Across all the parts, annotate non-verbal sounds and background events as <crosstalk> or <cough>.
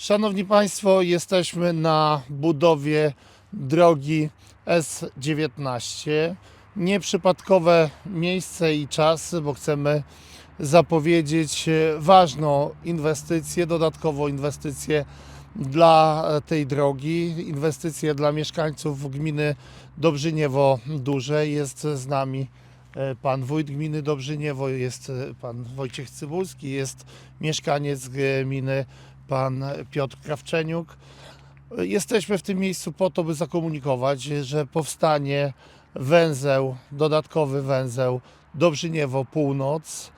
Szanowni Państwo, jesteśmy na budowie drogi S19. Nieprzypadkowe miejsce i czas, bo chcemy zapowiedzieć ważną inwestycję, dodatkową inwestycję dla tej drogi, inwestycję dla mieszkańców gminy Dobrzyniewo Duże. Jest z nami e, pan wójt gminy Dobrzyniewo, jest e, pan Wojciech Cybulski, jest mieszkaniec gminy pan Piotr Krawczeniuk. Jesteśmy w tym miejscu po to, by zakomunikować, że powstanie węzeł, dodatkowy węzeł Dobrzyniewo Północ.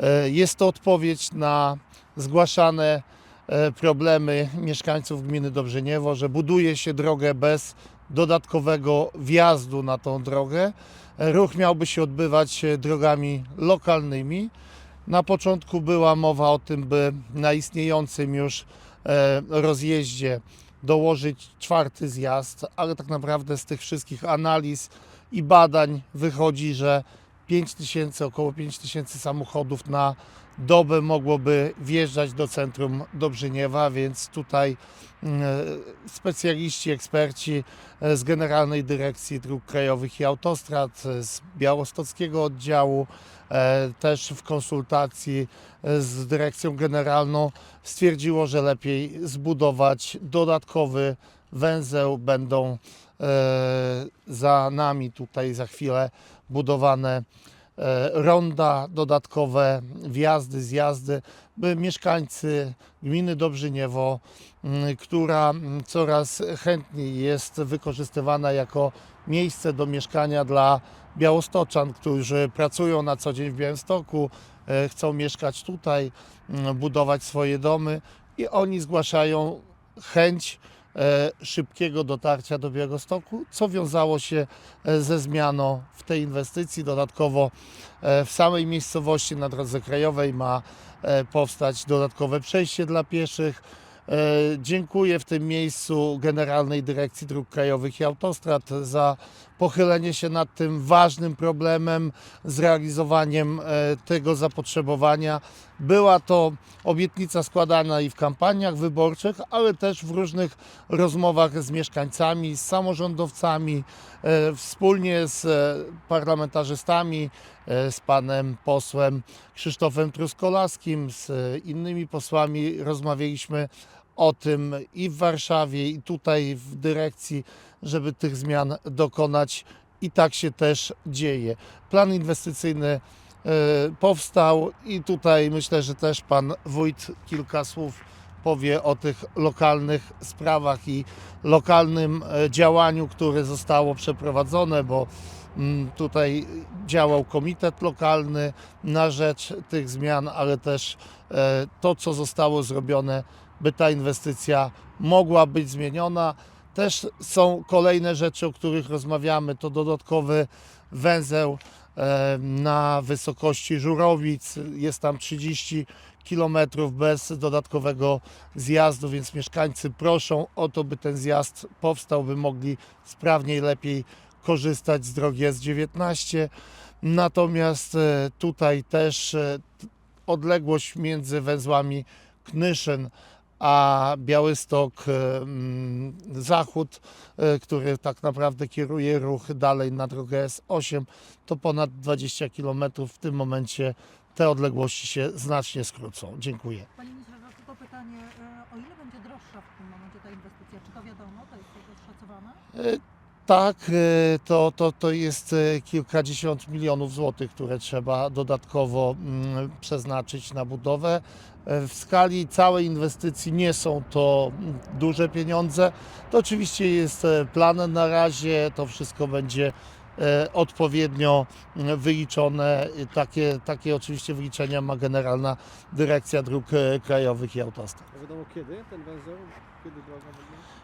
E, Jest to odpowiedź na zgłaszane e, problemy mieszkańców gminy Dobrzyniewo, że buduje się drogę bez dodatkowego wjazdu na tą drogę. E, Ruch miałby się odbywać drogami lokalnymi. Na początku była mowa o tym, by na istniejącym już e, rozjeździe dołożyć czwarty zjazd, ale tak naprawdę z tych wszystkich analiz i badań wychodzi, że 5 tysięcy, około 5 tysięcy samochodów na dobę mogłoby wjeżdżać do centrum Dobrzyniewa, więc tutaj mm, specjaliści, eksperci e, z Generalnej Dyrekcji Dróg Krajowych i Autostrad, e, z Białostockiego Oddziału, e, też w konsultacji e, z Dyrekcją Generalną stwierdziło, że lepiej zbudować dodatkowy węzeł. Będą e, za nami tutaj za chwilę budowane e, ronda, dodatkowe wjazdy, zjazdy, by mieszkańcy gminy Dobrzyniewo, m, która m, coraz chętniej jest wykorzystywana jako miejsce do mieszkania dla białostoczan, którzy pracują na co dzień w Białymstoku, e, chcą mieszkać tutaj, m, budować swoje domy i oni zgłaszają chęć e, szybkiego dotarcia do Białegostoku, co wiązało się e, ze zmianą w tej inwestycji. Dodatkowo e, w samej miejscowości na drodze krajowej ma e, powstać dodatkowe przejście dla pieszych. E, Dziękuję w tym miejscu Generalnej Dyrekcji Dróg Krajowych i Autostrad za pochylenie się nad tym ważnym problemem, z realizowaniem e, tego zapotrzebowania. Była to obietnica składana i w kampaniach wyborczych, ale też w różnych rozmowach z mieszkańcami, z samorządowcami, e, wspólnie z e, parlamentarzystami, z panem posłem Krzysztofem Truskolaskim, z innymi posłami rozmawialiśmy o tym i w Warszawie, i tutaj w dyrekcji, żeby tych zmian dokonać. I tak się też dzieje. Plan inwestycyjny e, powstał i tutaj myślę, że też pan wójt kilka słów powie o tych lokalnych sprawach i lokalnym e, działaniu, które zostało przeprowadzone, bo mm, tutaj działał komitet lokalny na rzecz tych zmian, ale też e, to, co zostało zrobione, by ta inwestycja mogła być zmieniona. Też są kolejne rzeczy, o których rozmawiamy, to dodatkowy węzeł e, na wysokości Żurowic, jest tam 30 km bez dodatkowego zjazdu, więc mieszkańcy proszą o to, by ten zjazd powstał, by mogli sprawniej, lepiej korzystać z drogi S19. Natomiast e, tutaj też e, odległość między węzłami Knyszyn a Białystok e, mm, Zachód, e, który tak naprawdę kieruje ruch dalej na drogę S8, to ponad 20 km. W tym momencie te odległości się znacznie skrócą. Dziękuję. Panie ministrze, no tylko pytanie, e, o ile będzie droższa w tym momencie ta inwestycja? Czy to wiadomo, to jest szacowane? Tak, e, to, to, to jest e, kilkadziesiąt milionów złotych, które trzeba dodatkowo mm, przeznaczyć na budowę. E, W skali całej inwestycji nie są to duże pieniądze. To oczywiście jest plan na razie, to wszystko będzie odpowiednio mm, wyliczone. Takie, takie oczywiście wyliczenia ma Generalna Dyrekcja Dróg Krajowych i Autostrad. Wiadomo kiedy ten węzeł? Kiedy droga?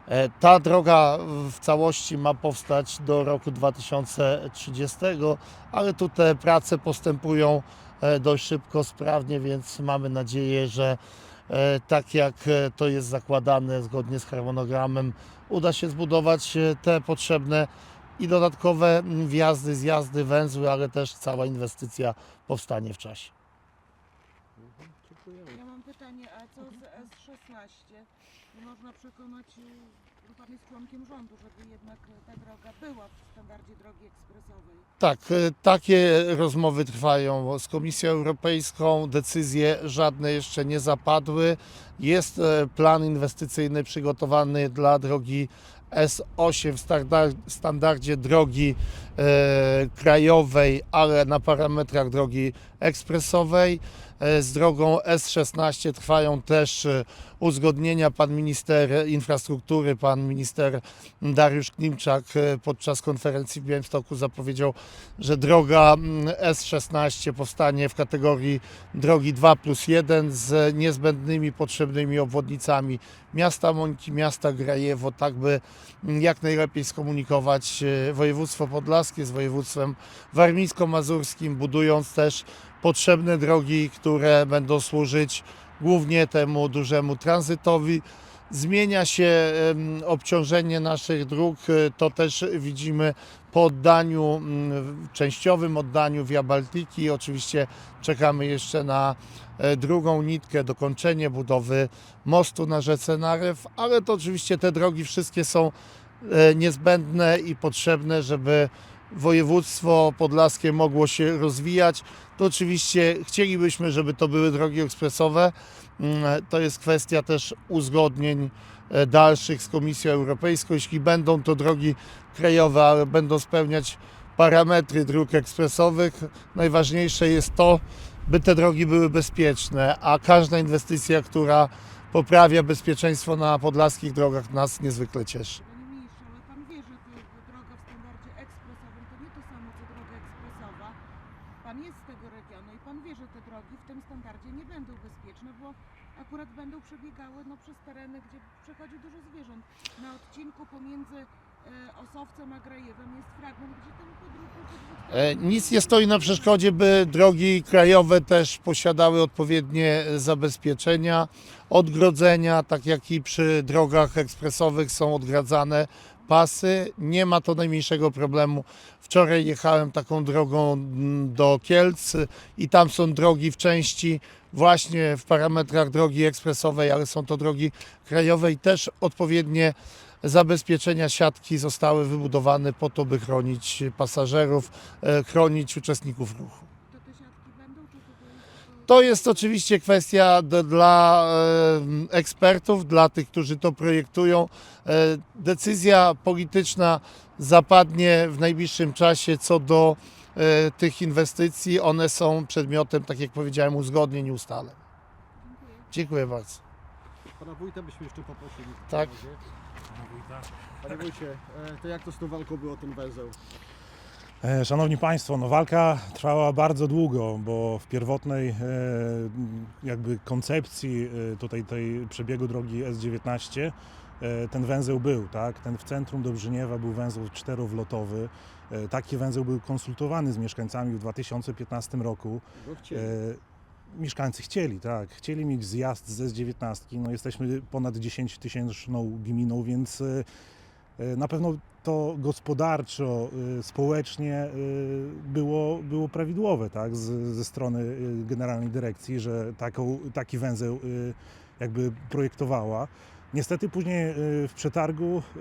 E, Ta droga w całości ma powstać do roku 2030, ale tu te prace postępują e, dość szybko, sprawnie, więc mamy nadzieję, że e, tak jak to jest zakładane zgodnie z harmonogramem, uda się zbudować te potrzebne i dodatkowe wjazdy, zjazdy, węzły, ale też cała inwestycja powstanie w czasie. Mhm, Dziękujemy. Ja mam pytanie, a co z S16? nie można przekonać, y, że Pan jest członkiem rządu, żeby jednak ta droga była w standardzie drogi ekspresowej. Tak, e, takie rozmowy trwają z Komisją Europejską. Decyzje żadne jeszcze nie zapadły. Jest e, plan inwestycyjny przygotowany dla drogi S8 w standar- standardzie drogi krajowej, ale na parametrach drogi ekspresowej. E, Z drogą S16 trwają też e, uzgodnienia. Pan minister infrastruktury, pan minister Dariusz Klimczak e, podczas konferencji w Białymstoku zapowiedział, że droga mm, S16 powstanie w kategorii drogi 2 plus 1 z niezbędnymi, potrzebnymi obwodnicami miasta Mońki, miasta Grajewo, tak by mm, jak najlepiej skomunikować e, województwo podlaskie z województwem warmińsko-mazurskim, budując też potrzebne drogi, które będą służyć głównie temu dużemu tranzytowi. Zmienia się obciążenie naszych dróg, e, to też widzimy po oddaniu, częściowym oddaniu Via Baltiki. Oczywiście czekamy jeszcze na e, drugą nitkę, dokończenie budowy mostu na rzece Narew, ale to oczywiście te drogi wszystkie są e, niezbędne i potrzebne, żeby województwo podlaskie mogło się rozwijać. To oczywiście chcielibyśmy, żeby to były drogi ekspresowe. Mm, To jest kwestia też uzgodnień e, dalszych z Komisją Europejską. Jeśli będą to drogi krajowe, ale będą spełniać parametry dróg ekspresowych, najważniejsze jest to, by te drogi były bezpieczne, a każda inwestycja, która poprawia bezpieczeństwo na podlaskich drogach nas niezwykle cieszy. Panie ministrze, ale Pan wie, że to, to droga w standardzie ekspresowym to nie to samo co droga ekspresowa. Pan jest z tego regionu i Pan wie, że te drogi w tym standardzie nie będą bezpieczne, bo akurat będą przebiegały no, przez tereny, gdzie przechodzi dużo zwierząt. Na odcinku pomiędzy e, Osowcem a Grajewem jest fragment, gdzie ten podróż E, Nic nie stoi na przeszkodzie, by drogi krajowe też posiadały odpowiednie zabezpieczenia, odgrodzenia, tak jak i przy drogach ekspresowych są odgradzane pasy. Nie ma to najmniejszego problemu. Wczoraj jechałem taką drogą do Kielc i tam są drogi w części właśnie w parametrach drogi ekspresowej, ale są to drogi krajowe i też odpowiednie zabezpieczenia siatki zostały wybudowane po to, by chronić pasażerów, e, chronić uczestników ruchu. To te siatki będą, czy to, to jest tylko... To jest oczywiście kwestia dla e, ekspertów, dla tych, którzy to projektują. E, Decyzja polityczna zapadnie w najbliższym czasie co do e, tych inwestycji. One są przedmiotem, tak jak powiedziałem, uzgodnień ustaleń. Dziękuję. Bardzo. Pana wójta byśmy jeszcze poprosili. w Tak. takim razie. Panie wójcie, e, to jak to z tą walką było ten węzeł? E, Szanowni Państwo, no walka trwała bardzo długo, bo w pierwotnej e, jakby koncepcji e, tutaj tej przebiegu drogi S19 e, ten węzeł był, tak? Ten w centrum Dobrzyniewa był węzeł czterowlotowy. Taki węzeł był konsultowany z mieszkańcami w 2015 roku. Mieszkańcy chcieli, tak. Chcieli mieć zjazd z S19. No, jesteśmy ponad 10 tysięczną gminą, więc na pewno to gospodarczo, e, społecznie e, było, było prawidłowe, tak, z, ze strony e, Generalnej Dyrekcji, że taką, taki węzeł e, jakby projektowała. Niestety później e, w przetargu e,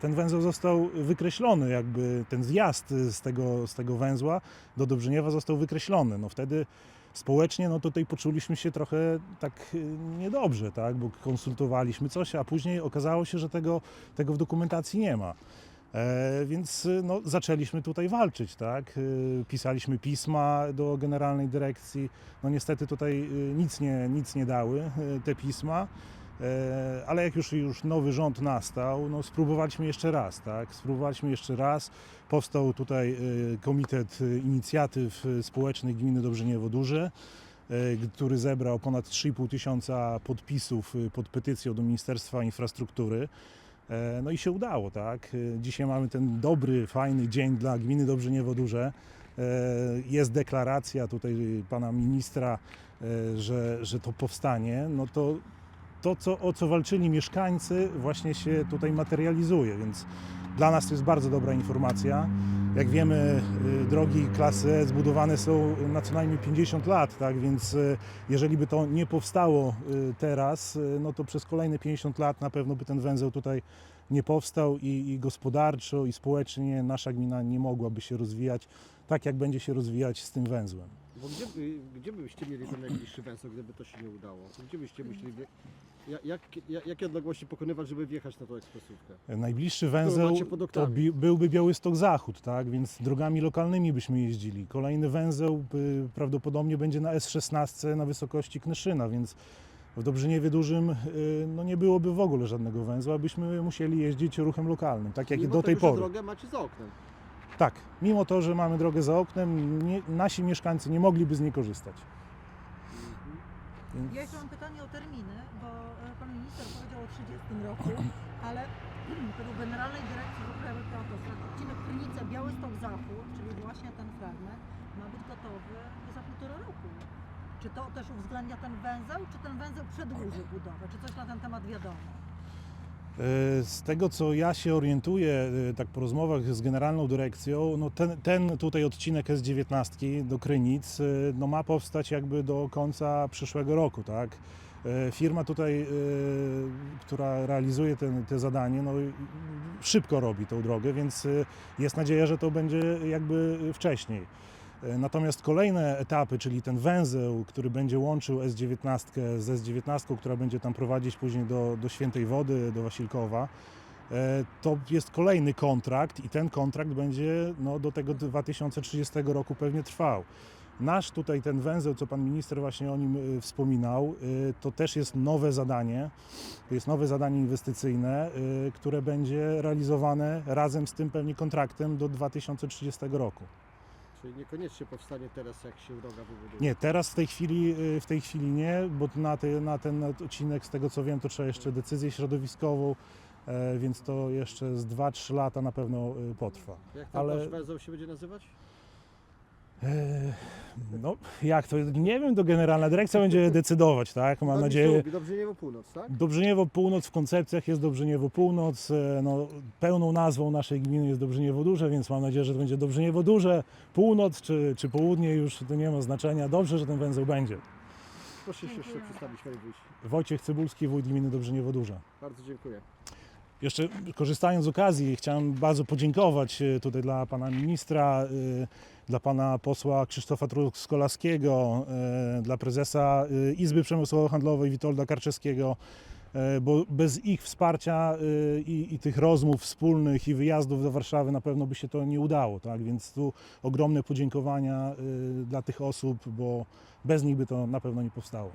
ten węzeł został wykreślony, jakby ten zjazd z tego, z tego węzła do Dobrzyniewa został wykreślony. No wtedy społecznie no tutaj poczuliśmy się trochę tak y, niedobrze, tak, bo konsultowaliśmy coś, a później okazało się, że tego, tego w dokumentacji nie ma. E, więc y, no, zaczęliśmy tutaj walczyć, tak? Y, Pisaliśmy pisma do generalnej dyrekcji. No niestety tutaj nic nie, nic nie dały y, te pisma. E, Ale jak już, już nowy rząd nastał, no spróbowaliśmy jeszcze raz, tak? Spróbowaliśmy jeszcze raz. Powstał tutaj y, Komitet Inicjatyw y, Społecznych Gminy Dobrzyniewo Duże, y, który zebrał ponad 3,5 tysiąca podpisów pod petycją do Ministerstwa Infrastruktury. E, No i się udało, tak? Dzisiaj mamy ten dobry, fajny dzień dla gminy Dobrzyniewo Duże. E, Jest deklaracja tutaj pana ministra, e, że, że to powstanie. No to to, co, o co walczyli mieszkańcy, właśnie się tutaj materializuje, więc dla nas to jest bardzo dobra informacja. Jak wiemy, y, drogi klasy E zbudowane są na co najmniej 50 lat, tak więc y, jeżeli by to nie powstało y, teraz, no to przez kolejne 50 lat na pewno by ten węzeł tutaj nie powstał i, i gospodarczo i społecznie nasza gmina nie mogłaby się rozwijać tak, jak będzie się rozwijać z tym węzłem. Bo gdzie, by, gdzie byście mieli ten najbliższy węzeł, gdyby to się nie udało? Gdzie byście myśleli, ja- jak, jak, jakie odległości pokonywać, żeby wjechać na tą ekspresówkę? Najbliższy węzeł macie pod to oktami. bi- byłby Białystok Zachód, tak? więc drogami lokalnymi byśmy jeździli. Kolejny węzeł y, prawdopodobnie będzie na S16 na wysokości Knyszyna, więc w Dobrzyniewie Dużym y, no nie byłoby w ogóle żadnego węzła, byśmy musieli jeździć ruchem lokalnym, tak jak i Mimo do tej tego, że pory. drogę macie za oknem. Tak, mimo to, że mamy drogę za oknem, nie, nasi mieszkańcy nie mogliby z niej korzystać. Więc- Ja jeszcze mam pytanie o terminy, bo e, pan minister powiedział o 30 roku, <clears throat> ale według Generalnej Dyrekcji Dróg Krajowych Autostrad odcinek Krynica Białystok Zachód, czyli właśnie ten fragment, ma być gotowy za półtora roku. Czy to też uwzględnia ten węzeł, czy ten węzeł przedłuży budowę? Czy coś na ten temat wiadomo? E, Z tego co ja się orientuję, e, tak po rozmowach z generalną dyrekcją, no ten, ten tutaj odcinek S19 do Krynic e, no ma powstać jakby do końca przyszłego roku, tak? Firma tutaj, która realizuje ten, te zadanie, no szybko robi tą drogę, więc jest nadzieja, że to będzie jakby wcześniej. E, Natomiast kolejne etapy, czyli ten węzeł, który będzie łączył S19 z S19, która będzie tam prowadzić później do, do Świętej Wody, do Wasilkowa, e, to jest kolejny kontrakt i ten kontrakt będzie no, do tego 2030 roku pewnie trwał. Nasz tutaj ten węzeł, co pan minister właśnie o nim y, wspominał, to też jest nowe zadanie. To jest nowe zadanie inwestycyjne, które będzie realizowane razem z tym pewnie kontraktem do 2030 roku. Czyli niekoniecznie powstanie teraz, jak się droga wybuduje. Nie, teraz w tej chwili, y, w tej chwili nie, bo na, na ten odcinek, z tego co wiem, to trzeba jeszcze decyzję środowiskową, e, więc to jeszcze z 2-3 lata na pewno y, potrwa. Jak ten ale- wasz węzeł się będzie nazywać? E, No, jak to? Nie wiem, to generalna dyrekcja będzie <laughs> decydować, tak? Mam nadzieję. Dobrzyniewo Północ, tak? Dobrzyniewo Północ w koncepcjach jest Dobrzyniewo Północ. e, No, pełną nazwą naszej gminy jest Dobrzyniewo Duże, więc mam nadzieję, że to będzie Dobrzyniewo Duże, Północ czy, czy Południe, już to nie ma znaczenia. Dobrze, że ten węzeł będzie. Proszę się jeszcze przedstawić, panie wójcie. Wojciech Cybulski, wójt gminy Dobrzyniewo Duże. Bardzo dziękuję. Jeszcze korzystając z okazji, chciałem bardzo podziękować e, tutaj dla pana ministra, e, dla pana posła Krzysztofa Truskolaskiego, e, dla prezesa e, Izby Przemysłowo-Handlowej Witolda Karczewskiego, e, bo bez ich wsparcia i, i tych rozmów wspólnych i wyjazdów do Warszawy na pewno by się to nie udało. Tak? Więc tu ogromne podziękowania dla tych osób, bo bez nich by to na pewno nie powstało.